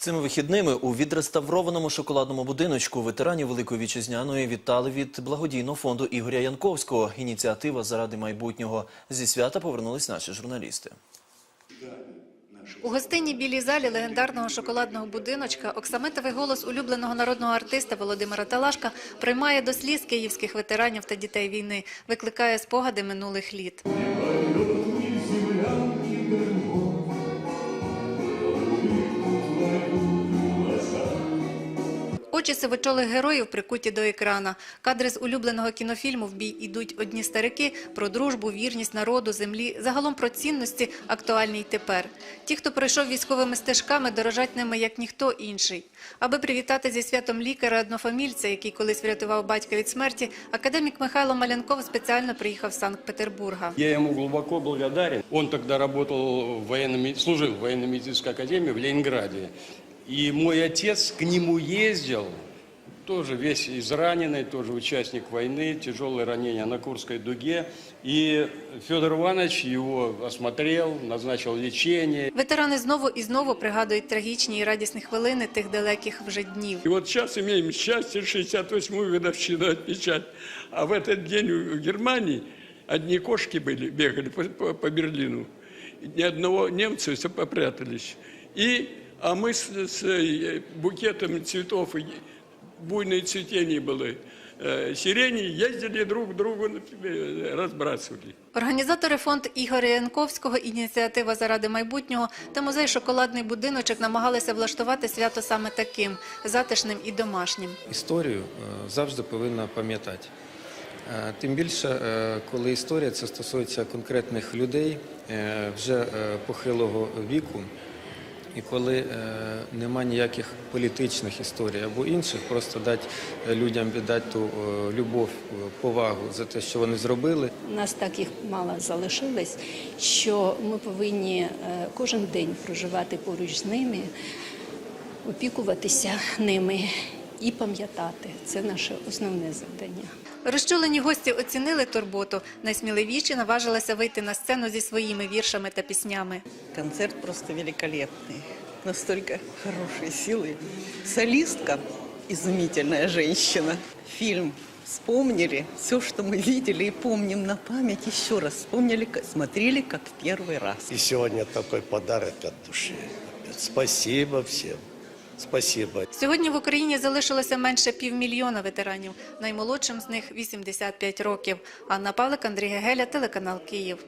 Цими вихідними у відреставрованому шоколадному будиночку ветеранів Великої Вітчизняної вітали від благодійного фонду Ігоря Янковського. Ініціатива заради майбутнього. Зі свята повернулись наші журналісти. У гостинній білій залі легендарного шоколадного будиночка оксамитовий голос улюбленого народного артиста Володимира Талашка приймає до сліз київських ветеранів та дітей війни, викликає спогади минулих літ. Очі сивочолих героїв прикуті до екрана. Кадри з улюбленого кінофільму «В бій ідуть одні старики» про дружбу, вірність народу, землі, загалом про цінності, актуальні й тепер. Ті, хто пройшов військовими стежками, дорожать ними як ніхто інший. Аби привітати зі святом лікаря однофамільця, який колись врятував батька від смерті, академік Михайло Малянков спеціально приїхав з Санкт-Петербурга. Я ему глубоко благодарен. Он тогда работал в служил в военно-медицинской академии в Ленинграде. И мой отец к нему ездил, тоже весь израненный, тоже участник войны, тяжелое ранение на Курской дуге. И Федор Иванович его осмотрел, назначил лечение. Ветерани знову і знову пригадують трагічні і радісні хвилини тих далеких вже днів. И вот сейчас имеем счастье 68-ю годовщину отмечать. А в этот день в Германии одни кошки были, бегали по, по- по Берлину. Ни одного немца все попрятались. И, а мы с, с, э, букетом цветов, и буйное цветение было, э, сирени, ездили друг к другу, э, разбрасывали. Організатори фонд Ігоря Янковського, ініціатива заради майбутнього та музей Шоколадний будиночок намагалися влаштувати свято саме таким затишним і домашнім. Історію е, завжди повинна пам'ятати. Е, Тим більше, е, коли історія це стосується конкретних людей е, вже е, похилого віку, і коли е, нема ніяких політичних історій або інших, просто дати е, людям віддати ту е, любов, повагу за те, що вони зробили. Нас так їх мало залишилось, що ми повинні кожен день проживати поруч з ними, опікуватися ними і пам'ятати. Це наше основне завдання. Розчулені гості оцінили турботу. Найсміливіші наважилися вийти на сцену зі своїми віршами та піснями. Концерт просто великолепный. Настолько хорошие силы. Солистка изумительная женщина. Фильм вспомнили все, что мы видели и помним на память еще раз. Вспомнили, как- смотрели как в первый раз. И сегодня такой подарок от души. Спасибо всем. Спасибо. Сьогодні в Україні залишилося менше півмільйона ветеранів. Наймолодшим з них 85 років. Анна Павлик, Андрій Гегеля, телеканал Київ.